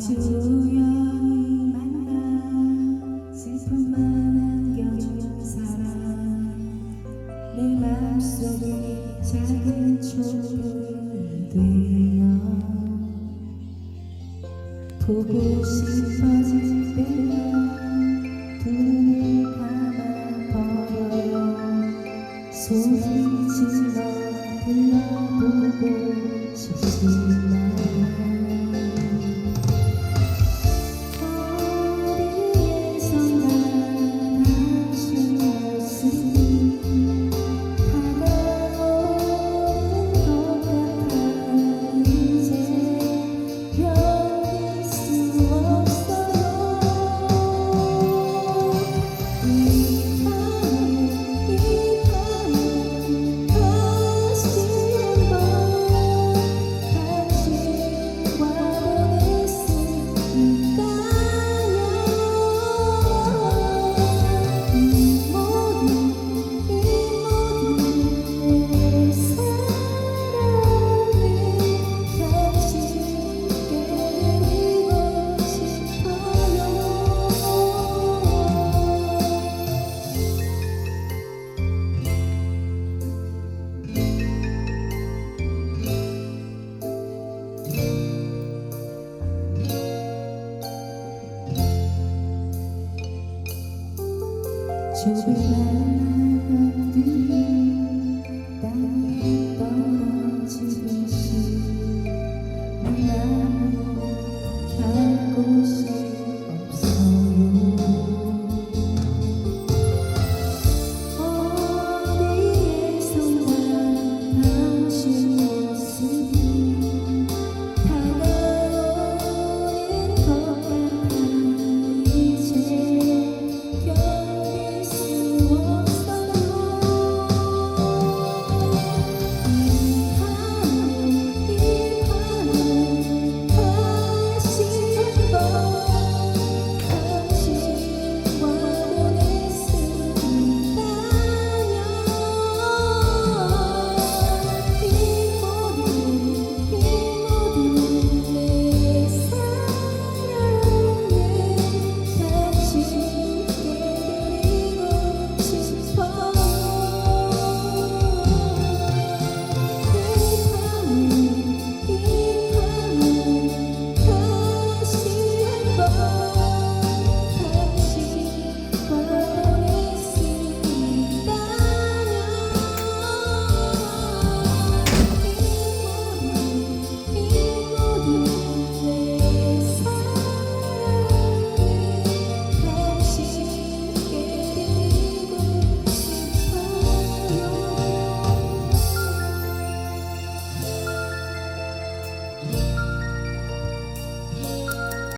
조용히 만나 슬픔만 안겨준 사람. 내 맘속에 작은 촛불이 不顾心烦 땅에 떨어지듯이